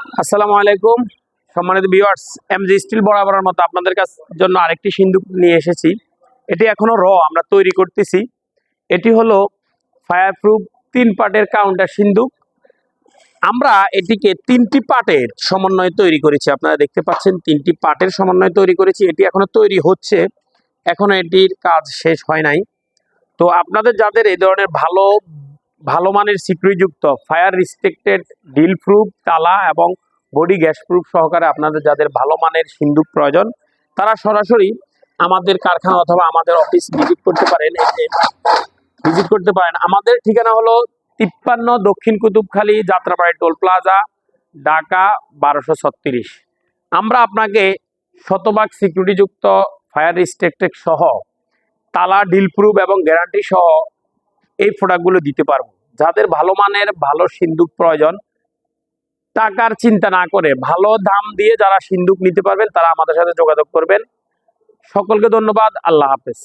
আসসালামু আলাইকুম। সম্মানিত ভিউয়ার্স এমজি স্টিল বরাবরের মতো আপনাদের কাছ জন্য আরেকটি সিন্দুক নিয়ে এসেছি। এটি এখনও র আমরা তৈরি করতেছি। এটি হলো ফায়ার প্রুফ তিন পার্টের কাউন্টার সিন্দুক আমরা এটিকে তিনটি পার্টের সমন্বয়ে তৈরি করেছি। আপনারা দেখতে পাচ্ছেন, তিনটি পার্টের সমন্বয়ে তৈরি করেছি। এটি এখনও তৈরি হচ্ছে। এখনও এটির কাজ শেষ হয় নাই। তো আপনাদের, যাদের এই ধরনের ভালো ভালো মানের সিকিউরিটিযুক্ত ফায়ার রেস্ট্রিক্টেড ডিল প্রুফ, তালা এবং বডি গ্যাস প্রুফ সহকারে আপনাদের যাদের ভালো মানের সিন্দুক প্রয়োজন, তারা সরাসরি আমাদের কারখানা অথবা আমাদের অফিস ভিজিট করতে পারেন। ভিজিট করতে পারেন। আমাদের ঠিকানা হলো তিপ্পান্ন দক্ষিণ কুতুবখালী, যাত্রাবাড়ি টোল প্লাজা, ঢাকা বারোশো ছত্রিশ। আমরা আপনাকে শতভাগ সিকিউরিটিযুক্ত ফায়ার রেস্ট্রিক্টেড সহ তালা, ডিল প্রুফ এবং গ্যারান্টি সহ এই প্রোডাক্টগুলো দিতে পারব। যাদের ভালো মানের, ভালো সিন্দুক প্রয়োজন, টাকার চিন্তা না করে ভালো দাম দিয়ে যারা সিন্দুক নিতে পারবেন, তারা আমাদের সাথে যোগাযোগ করবেন। সকলকে ধন্যবাদ, আল্লাহ হাফেজ।